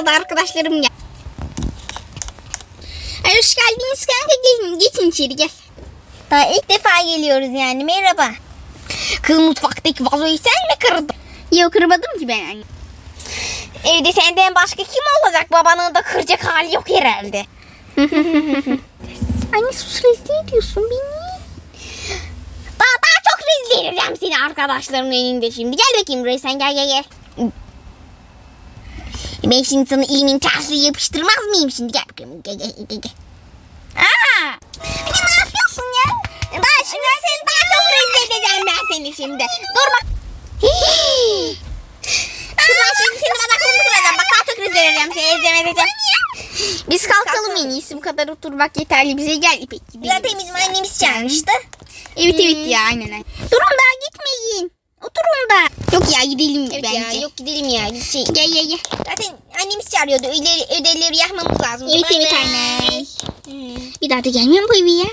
kaldı arkadaşlarım gel. Ay hoş geldiniz kanka gelin geçin içeri gel. Daha ilk defa geliyoruz yani merhaba. Kız mutfaktaki vazoyu sen mi kırdın? Yok kırmadım ki ben yani. Evde senden başka kim olacak? Babanın da kıracak hali yok herhalde. Anne sus rezil ediyorsun beni. Daha daha çok rezil edeceğim seni arkadaşlarımın elinde şimdi. Gel bakayım buraya sen gel gel gel. Ben şimdi sana ilimin tersini yapıştırmaz mıyım şimdi? Gel bakayım gel gel gel. gel. Aa! Ne yapıyorsun ya? Daha şimdi seni daha çok rezil edeceğim ben seni şimdi. Dur bak. Kız ben şimdi seni bacaklarını kıracağım. Bak daha çok rezil edeceğim seni. Ezeceğim edeceğim. Biz kalkalım en iyisi bu kadar oturmak yeterli bize gel İpek. Zaten bizim annemiz çağırmıştı. Evet evet ya aynen aynen. Durun daha gitmeyin. Oturun da. Yok ya gidelim Evet bence. ya yok gidelim ya. Şey, Gel gel gel. zaten annemiz çağırıyordu. Ödeleri, ödevleri yapmamız lazım. Evet evet bay. aynen. Bir daha da gelmiyor mu bu eve ya?